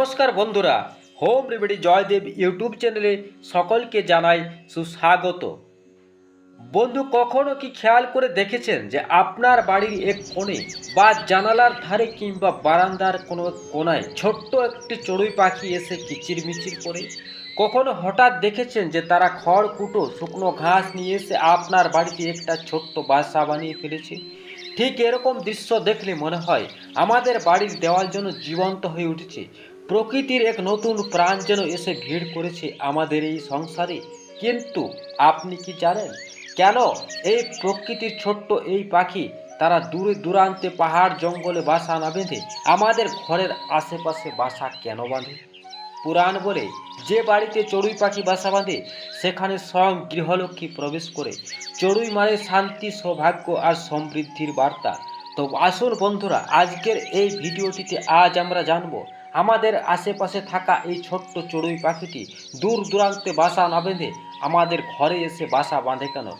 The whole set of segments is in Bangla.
নমস্কার বন্ধুরা, হোম রেমেডি জয়দেব ইউটিউব চ্যানেলে সকলকে জানাই সুস্বাগত। বন্ধু, কখনো কি খেয়াল করে দেখেছেন যে আপনার বাড়ির এক কোণে বা জানালার ধারে কিংবা বারান্দার কোনো কোনায় ছোট্ট একটি চড়ুই পাখি এসে কিচিরমিচির করে? কখনো হঠাৎ দেখেছেন যে তারা খড় কুটো, শুকনো ঘাস নিয়ে এসে আপনার বাড়িতে একটা ছোট্ট বাসা বানিয়ে ফেলেছে? ঠিক এরকম দৃশ্য দেখলে মনে হয় আমাদের বাড়ির দেওয়াল যেন জীবন্ত হয়ে উঠেছে। প্রকৃতির এক নতুন প্রাণ যেন এসে ভিড় করেছে আমাদের এই সংসারে। কিন্তু আপনি কি জানেন? কেন এই প্রকৃতির ছোট্ট এই পাখি তারা দূরে দূরান্তে পাহাড় জঙ্গলে বাসা না বেঁধে আমাদের ঘরের আশেপাশে বাসা কেন বাঁধে? পুরাণ বলে, যে বাড়িতে চড়ুই পাখি বাসা বাঁধে, সেখানে স্বয়ং গৃহলক্ষ্মী প্রবেশ করে। চড়ুই মানে শান্তি, সৌভাগ্য আর সমৃদ্ধির বার্তা। তো আসুন বন্ধুরা, আজকের এই ভিডিওটিতে আজ আমরা জানব আমাদের আশেপাশে থাকা এই ছোট্ট চড়ুই পাখিটি দূর দূরান্তে বাসা না বেঁধে আমাদের ঘরে এসে বাসা বাঁধে কেন?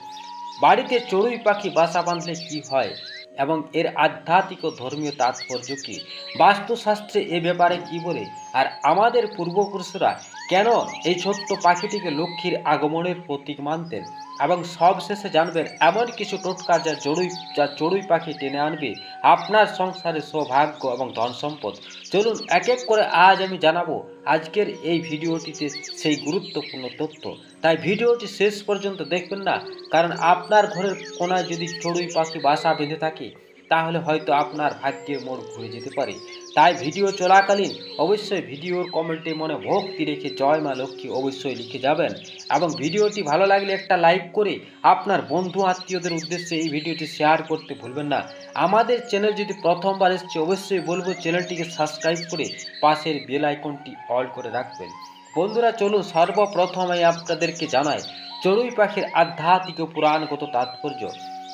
বাড়িতে চড়ুই পাখি বাসা বাঁধলে কি হয়? এবং এর আধ্যাত্মিক ও ধর্মীয় তাৎপর্য কী? বাস্তুশাস্ত্রে এ ব্যাপারে কি বলে? আর আমাদের পূর্বপুরুষরা কেন এই ছোট্ট পাখিটিকে লক্ষ্মীর আগমনের প্রতীক মানতেন? এবং সবশেষে জানবেন, এমন কিছু টোটকা যা চড়ুই যা চড়ুই পাখি টেনে আনবে আপনার সংসারে সৌভাগ্য এবং ধন সম্পদ। চলুন এক এক করে আজ আমি জানাব আজকের এই ভিডিওটিতে সেই গুরুত্বপূর্ণ তথ্য। তাই ভিডিওটি শেষ পর্যন্ত দেখবেন না, কারণ আপনার ঘরের কোনায় যদি চড়ুই পাখি বাসা বেঁধে থাকে, তাহলে হয়তো আপনার ভাগ্যের মোড় ঘুরে যেতে পারে। তাই ভিডিও চলাকালীন অবশ্যই ভিডিওর কমেন্টে মনে ভক্তি রেখে জয় মা লক্ষ্মী অবশ্যই লিখে যাবেন এবং ভিডিওটি ভালো লাগলে একটা লাইক করে আপনার বন্ধু আত্মীয়দের উদ্দেশ্যে এই ভিডিওটি শেয়ার করতে ভুলবেন না। আমাদের চ্যানেল যদি প্রথমবার এসছে, অবশ্যই বলব চ্যানেলটিকে সাবস্ক্রাইব করে পাশের বেল আইকনটি অল করে রাখবেন। বন্ধুরা, চলুন সর্বপ্রথম আপনাদেরকে জানাই, চড়ুই পাখির আধ্যাত্মিক ও পুরাণগত তাৎপর্য।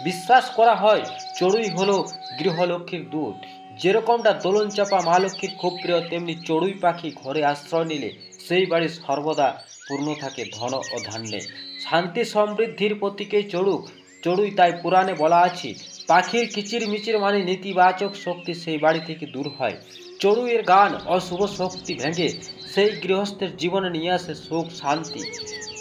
বিশ্বাস করা হয়, চড়ুই হলো গৃহলক্ষ্মীর দূত যেরকমটা দোলন চাপা মা লক্ষ্মীর খুব প্রিয়, তেমনি চড়ুই পাখি ঘরে আশ্রয় নিলে সেই বাড়ি সর্বদা পূর্ণ থাকে ধন ও ধান্যে। শান্তি সমৃদ্ধির প্রতীকে চড়ুক, চড়ুই তাই পুরাণে বলা আছে, পাখির কিচির মিচির মানে নেতিবাচক শক্তি সেই বাড়ি থেকে দূর হয়। চড়ুইয়ের গান অশুভ শক্তি ভেঙে সেই গৃহস্থের জীবনে নিয়ে আসে সুখ শান্তি।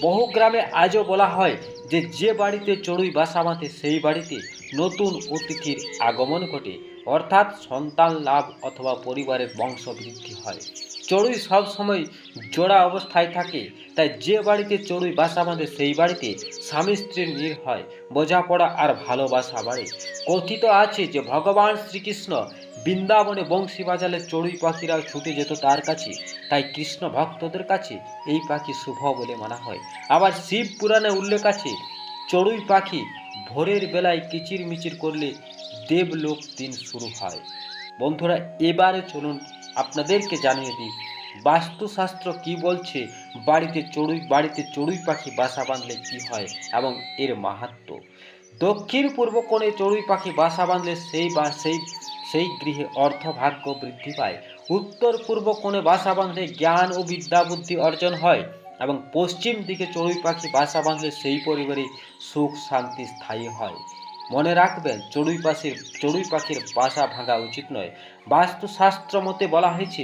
বহু গ্রামে আজও বলা হয় যে যে বাড়িতে চড়ুই বাসা বাঁধে, সেই বাড়িতে নতুন অতিথির আগমন ঘটে। অর্থাৎ সন্তান লাভ অথবা পরিবারের বংশ বৃদ্ধি হয়। চড়ুই সবসময় জোড়া অবস্থায় থাকে, তাই যে বাড়িতে চড়ুই বাসা বাঁধে, সেই বাড়িতে স্বামী স্ত্রীর মিল হয়, বোঝাপড়া আর ভালোবাসা বাড়ে। কথিত আছে যে, ভগবান শ্রীকৃষ্ণ বৃন্দাবনে বংশী বাজালে চড়ুই পাখিরাও ছুটে যেত তার কাছে, তাই কৃষ্ণ ভক্তদের কাছে এই পাখি শুভ বলে মানা হয়। আবার শিব পুরাণে উল্লেখ আছে, চড়ুই পাখি ভোরের বেলায় কিচির মিচির করলে দেবলোক দিন শুরু হয়। বন্ধুরা, এবারে চলুন আপনাদেরকে জানিয়ে দিই, বাস্তুশাস্ত্র কি বলছে? বাড়িতে চড়ুই বাড়িতে চড়ুই পাখি বাসা বাঁধলে কী হয় এবং এর মাহাত্ম্য দক্ষিণ পূর্ব কোণে চড়ুই পাখি বাসা বাঁধলে সেই বা, সেই সেই গৃহে অর্থ ভাগ্য বৃদ্ধি পায়। উত্তর পূর্ব কোণে বাসা বাঁধলে জ্ঞান ও বিদ্যা বুদ্ধি অর্জন হয় এবং পশ্চিম দিকে চড়ুই পাখি বাসা বাঁধলে সেই পরিবারে সুখ, শান্তি, স্থায়ী হয়। মনে রাখবেন, চড়ুই পাখির চড়ুই পাখির বাসা ভাঙা উচিত নয়। বাস্তুশাস্ত্র মতে বলা হয়েছে,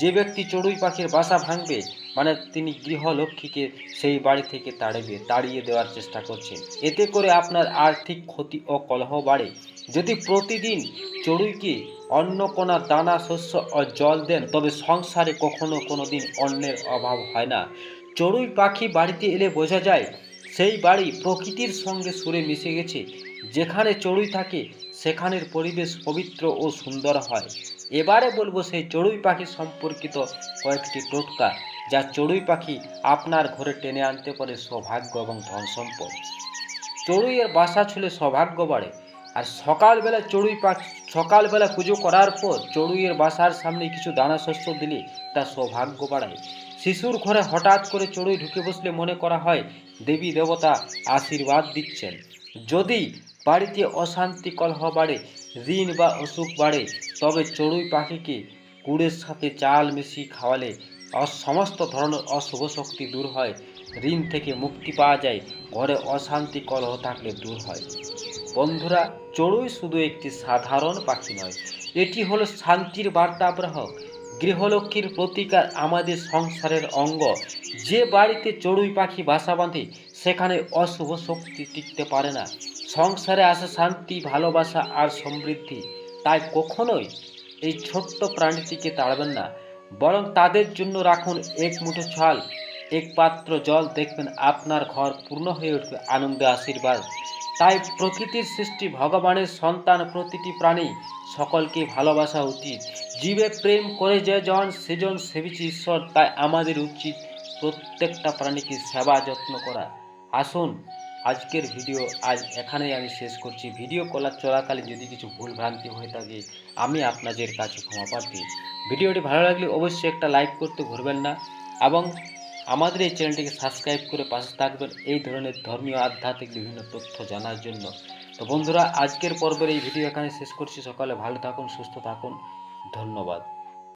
যে ব্যক্তি চড়ুই পাখির বাসা ভাঙবে মানে তিনি গৃহলক্ষ্মীকে সেই বাড়ি থেকে তাড়িয়ে তাড়িয়ে দেওয়ার চেষ্টা করছেন এতে করে আপনার আর্থিক ক্ষতি ও কলহ বাড়ে। যদি প্রতিদিন চড়ুইকে অন্য কোনো দানা, শস্য ও জল দেন, তবে সংসারে কখনো কোনো দিন অন্যের অভাব হয় না। চড়ুই পাখি বাড়িতে এলে বোঝা যায়, সেই বাড়ি প্রকৃতির সঙ্গে সুরে মিশে গেছে। যেখানে চড়ুই থাকে, সেখানের পরিবেশ পবিত্র ও সুন্দর হয়। এবারে বলব সেই চড়ুই পাখি সম্পর্কিত কয়েকটি টোটকা, যা চড়ুই পাখি আপনার ঘরে টেনে আনতে পারে সৌভাগ্য এবং ধন সম্পদ। চড়ুইয়ের বাসা ছুলে সৌভাগ্য বাড়ে আর সকালবেলা চড়ুই পাখি, সকালবেলা পুজো করার পর চড়ুইয়ের বাসার সামনে কিছু দানা শস্য দিলে তা সৌভাগ্য বাড়ায়। শিশুর ঘরে হঠাৎ করে চড়ুই ঢুকে বসলে মনে করা হয়, দেবী দেবতা আশীর্বাদ দিচ্ছেন। যদি বাড়িতে অশান্তি কলহ বাড়ে ঋণ বা অসুখ বাড়ে, তবে চড়ুই পাখিকে গুড়ের সাথে চাল মিশিয়ে খাওয়ালে সমস্ত ধরনের অশুভ শক্তি দূর হয়। ঋণ থেকে মুক্তি পাওয়া যায়, ঘরে অশান্তি কলহ থাকলে দূর হয়। বন্ধুরা, চড়ুই শুধু একটি সাধারণ পাখি নয়, এটি হলো শান্তির বার্তাগ্রাহক গৃহলক্ষ্মীর প্রতিকার আমাদের সংসারের অঙ্গ। যে বাড়িতে চড়ুই পাখি বাসা বাঁধে, সেখানে অশুভ শক্তি টিকতে পারে না। সংসারে আসে শান্তি, ভালোবাসা আর সমৃদ্ধি। তাই কখনোই এই ছোট্ট প্রাণীটিকে তাড়বেন না। বরং তাদের জন্য রাখুন এক মুঠো ছাল এক পাত্র জল, দেখবেন আপনার ঘর পূর্ণ হয়ে উঠবে আনন্দে আশীর্বাদ। তাই প্রকৃতির সৃষ্টি, ভগবানের সন্তান, প্রতিটি প্রাণী সকলকে ভালোবাসা উচিত। জীবে প্রেম করে যে জন সেজন সেবিছে ঈশ্বর। তাই আমাদের উচিত প্রত্যেকটা প্রাণীকে সেবা যত্ন করা। আসুন আজকের ভিডিও আজ এখানেই আমি শেষ করছি। ভিডিও কলার চলাকালীন যদি কিছু ভুল ভ্রান্তি হয়ে থাকে, আমি আপনাদের কাছে ক্ষমা প্রার্থী। ভিডিওটি ভালো লাগলে অবশ্যই একটা লাইক করতে ভুলবেন না এবং আমাদের এই চ্যানেলটিকে সাবস্ক্রাইব করে পাশে থাকবেন এই ধরনের ধর্মীয়, আধ্যাত্মিক বিভিন্ন তথ্য জানার জন্য। তো বন্ধুরা, আজকের পর্বের এই ভিডিও এখানে শেষ করছি। সকালে ভালো থাকুন, সুস্থ থাকুন। ধন্যবাদ।